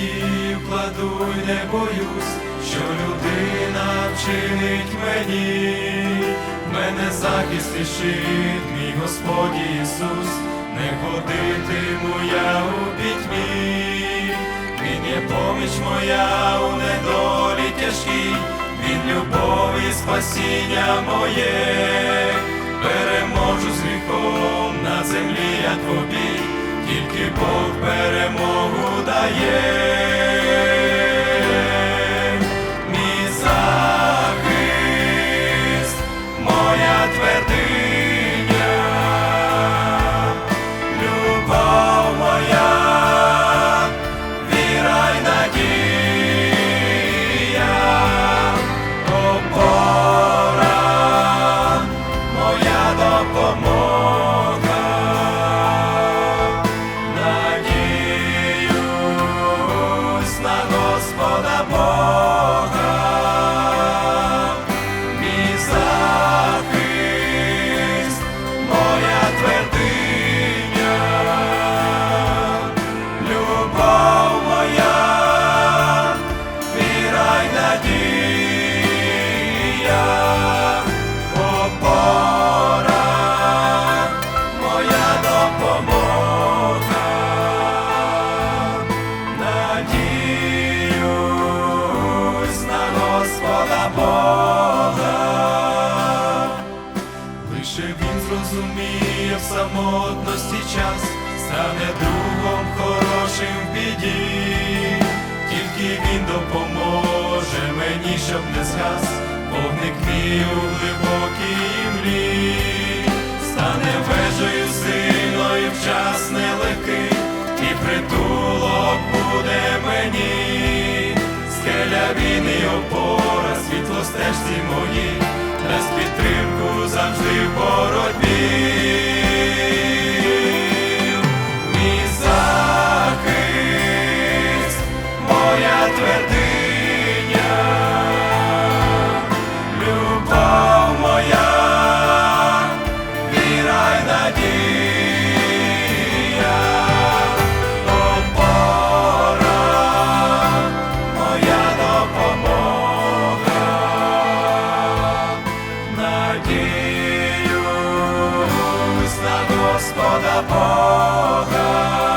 надію кладу й не боюсь, що людина вчинить мені, мене захист і щит, мій Господь Ісус, не ходитиму я у пітьмі, Він є поміч моя у недолі тяжкій, Він любов і спасіння моє, переможу з гріхом на землі я тобі, тільки Бог перемогу дає. Самотності час, стане другом хорошим в біді, тільки він допоможе мені, щоб не згас, вогник мій у глибокій млі, стане вежею сильною в час нелегкий, і притулок буде мені, скеля він і опора, світло стежці мої, дасть підтримку завжди в боротьбі. Твердиня, любов моя, віра й надія, моя допомога, надіюсь на Господа Бога.